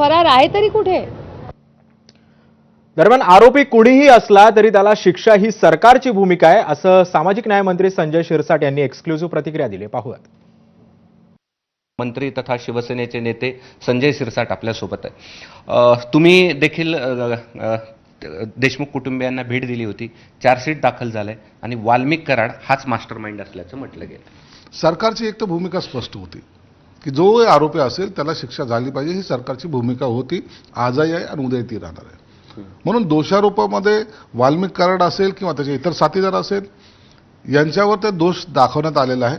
फरार आहे तरी कुठे? दरम्यान आरोपी कुणीही असला तरी त्याला शिक्षा ही सरकारची भूमिका आहे असं सामाजिक न्याय मंत्री संजय शिरसाट यांनी एक्सक्लुझिव्ह प्रतिक्रिया दिली. पाहूयात. मंत्री तथा शिवसेनेचे नेते संजय शिरसाट आपल्यासोबत आहे तुम्ही देखील देशमुख कुटुंबियांना भेट दिली होती. चार्जशीट दाखल झालंय आणि वाल्मिक कराड हाच मास्टर माइंड असल्याचं म्हटलं गेलं. सरकारची एक तर भूमिका स्पष्ट होती. की जो आरोपी असेल त्याला शिक्षा झाली पाहिजे ही सरकारची भूमिका होती. आजही आहे आणि उद्याही ती राहणार आहे. म्हणून दोषारोपामध्ये वाल्मिक कराड असेल किंवा त्याचे इतर साथीदार असेल यांच्यावर ते दोष दाखवण्यात आलेला आहे.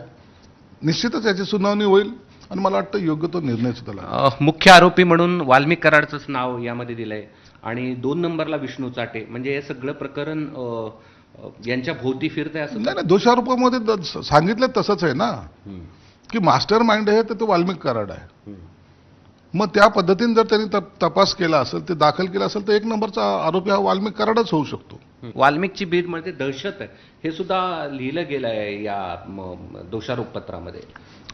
निश्चितच याची सुनावणी होईल आणि मला वाटतं योग्य तो निर्णय सुद्धा मुख्य आरोपी म्हणून वाल्मिक कराडचंच नाव यामध्ये दिलंय. आणि दोन नंबरला विष्णू चाटे म्हणजे हे सगळं प्रकरण यांच्या भोवती फिरतंय असं नाही नाही दोषारोपामध्ये सांगितलं तसंच आहे ना. की मास्टर माइंड आहे तर तो वाल्मिक कराड आहे. मग त्या पद्धतीने जर त्यांनी तप- तपास केला असेल ते दाखल केला असेल तर एक नंबरचा आरोपी हा वाल्मिक कराडच होऊ शकतो. वाल्मिकची बीडमध्ये दहशत आहे. हे सुद्धा लिहिलं गेलं आहे या दोषारोप पत्रामध्ये.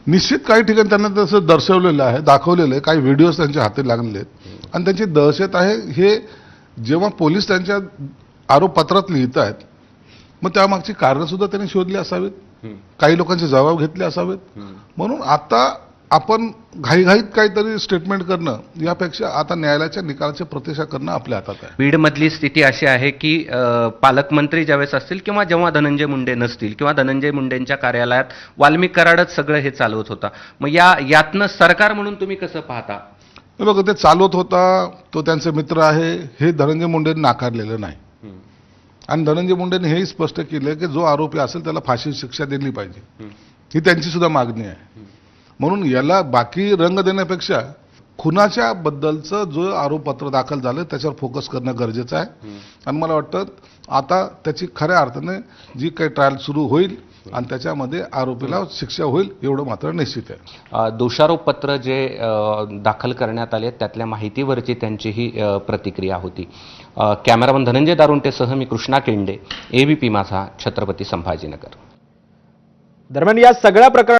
निश्चित काही ठिकाणी त्यांना तसं दर्शवलेलं आहे दाखवलेलं आहे. काही व्हिडिओज त्यांच्या हाती लागलेले आहेत. आणि त्यांची दहशत आहे हे जेव्हा पोलीस त्यांच्या आरोपपत्रात लिहित आहेत मग त्यामागची कारणं सुद्धा त्यांनी शोधली असावीत? काही लोकांचे जबाब घेतले असावेत. म्हणून आता आपण घाईघाईत काहीतरी स्टेटमेंट करणं यापेक्षा आता न्यायालयाच्या निकालाची प्रतीक्षा करणं आपल्या हातात आहे. बीडमधली स्थिती अशी आहे की पालकमंत्री ज्यावेळेस असतील किंवा जेव्हा धनंजय मुंडे नसतील किंवा धनंजय मुंडेंच्या कार्यालयात वाल्मिक कराडच सगळं हे चालवत होता मग या यातनं सरकार म्हणून तुम्ही कसं पाहता? बघा ते चालवत होता तो त्यांचे मित्र आहे हे धनंजय मुंडेंनी नाकारलेलं नाही. आणि धनंजय मुंडेंनी हेही स्पष्ट केलं की जो आरोपी असेल त्याला फाशी शिक्षा दिली पाहिजे. ही त्यांची सुद्धा मागणी आहे. म्हणून याला बाकी रंग देण्यापेक्षा खुनाच्या बद्दलचं जो आरोपपत्र दाखल झालं त्याच्यावर फोकस करणं गरजेचं आहे. आणि मला वाटतं आता त्याची खऱ्या अर्थाने जी काही ट्रायल सुरू होईल आणि त्याच्यामध्ये आरोपीला शिक्षा होईल एवढं मात्र निश्चित आहे. अ, दोषारोप पत्र जे दाखल करण्यात आले त्यातल्या माहितीवरची त्यांची ही प्रतिक्रिया होती. कॅमेरामन धनंजय दारुंटेसह मी कृष्णा केंडे एबीपी माझा छत्रपती संभाजीनगर. दरम्यान या सगळ्या प्रकरणात